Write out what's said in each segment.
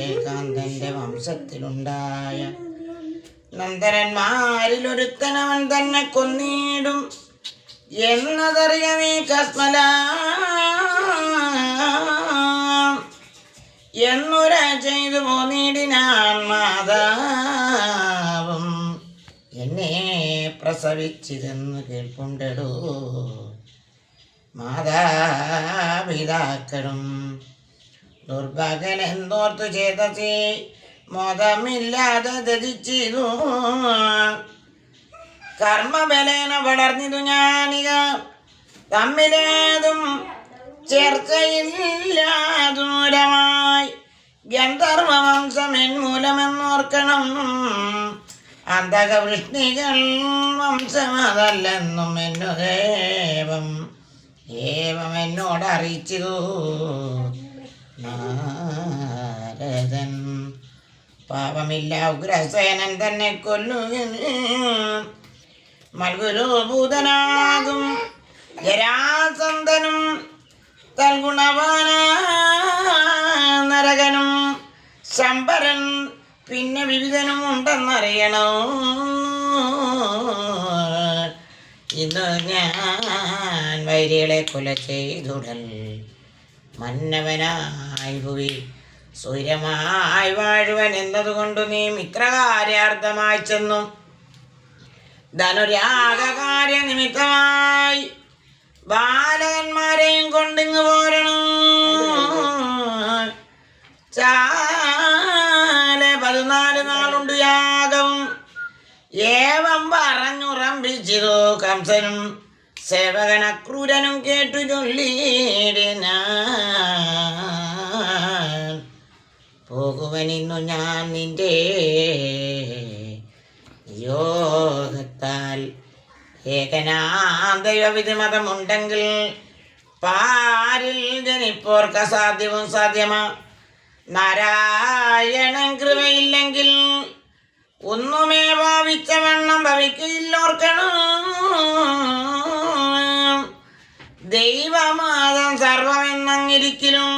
ഏകാന്തന്റെ വംശത്തിലുണ്ടായ നന്ദനന്മാരിൽ ഒരുത്തനവൻ തന്നെ കൊന്നിടും എന്നതറിയമേ കസ്മല. എന്നുര ചെയ്തു പോന്നിടിനാൻ മാതാവും. എന്നെ പ്രസവിച്ചിതെന്ന് കേൾപ്പുണ്ടടോ. മാതാപിതാക്കളും ദുർഭകൻ എന്നോർത്തു ചേതസി മോദമില്ലാതെ ദതിച്ചിതു കർമ്മബലേന വളർന്നിതു ഞാനിക തമ്മിലേതും ചേർച്ചയില്ല ദൂരമായി. ഗന്ധർവവംശം എന്മൂലമെന്നോർക്കണം അന്തകവൃഷ്ണികൾ വംശമതല്ലെന്നും എന്നു ദേവം ഏവം എന്നോട് അറിയിച്ചു നാരദൻ പാപമില്ല ഉഗ്രസേനൻ തന്നെ കൊല്ലുകന് മൽഗുരുഭൂതനാകും. ജരാസന്ധനും തൽഗുണവാന നരകനും. ശമ്പരൻ പിന്നെ വിവിധനും ഉണ്ടെന്നറിയണോ. ഇന്ന് ഞാൻ വൈരികളെ കൊല ചെയ്തുടൽ. മന്നവനായി ഭുവി. സൂര്യമായി വാഴുവൻ എന്നതുകൊണ്ടു നീ മിത്രകാര്യാർത്ഥമായി ചെന്നു. ധനുരാഗകാര്യ നിമിത്തമായി ബാലകന്മാരെയും കൊണ്ടിങ്ങ് പോരണം? ചാലെ പതിനാല് നാളുണ്ട് യാഗം ഏവം പറഞ്ഞുറമ്പിച്ചിതോ കംസനും. സേവകൻ അക്രൂരനും കേട്ടു ചൊല്ലിയിടിന പോകുവനിന്നു ഞാൻ നിന്റെ യോഗത്താൽ ഏകനാദൈവവിധി മതമുണ്ടെങ്കിൽ പാരിൽ ജനിപ്പോർക്ക് അസാധ്യവും സാധ്യമാ. നാരായണൻ കൃപയില്ലെങ്കിൽ ഒന്നുമേ ഭാവിച്ച വണ്ണം ഭവിക്കില്ലോർക്കണം ദൈവമാതം സർവമെന്നങ്ങിരിക്കലും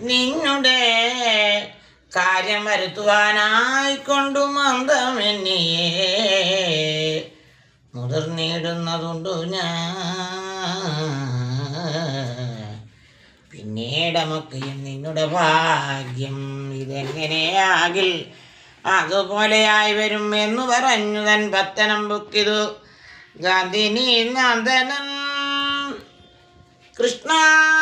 നിന്നുടെ കാര്യം വരുത്തുവാനായിക്കൊണ്ടു മന്ദമെന്നിയേ മുതിർന്നിടുന്നതുണ്ടു ഞാൻ. പിന്നീടമൊക്കെയും നിന്നുടെ ഭാഗ്യം ഇതെങ്ങനെയാകിൽ അതുപോലെയായി വരും എന്ന് പറഞ്ഞു തൻ ഭക്തനം ബുക്കിതു. ഗാന്ധിനി നന്ദനൻ कृष्णा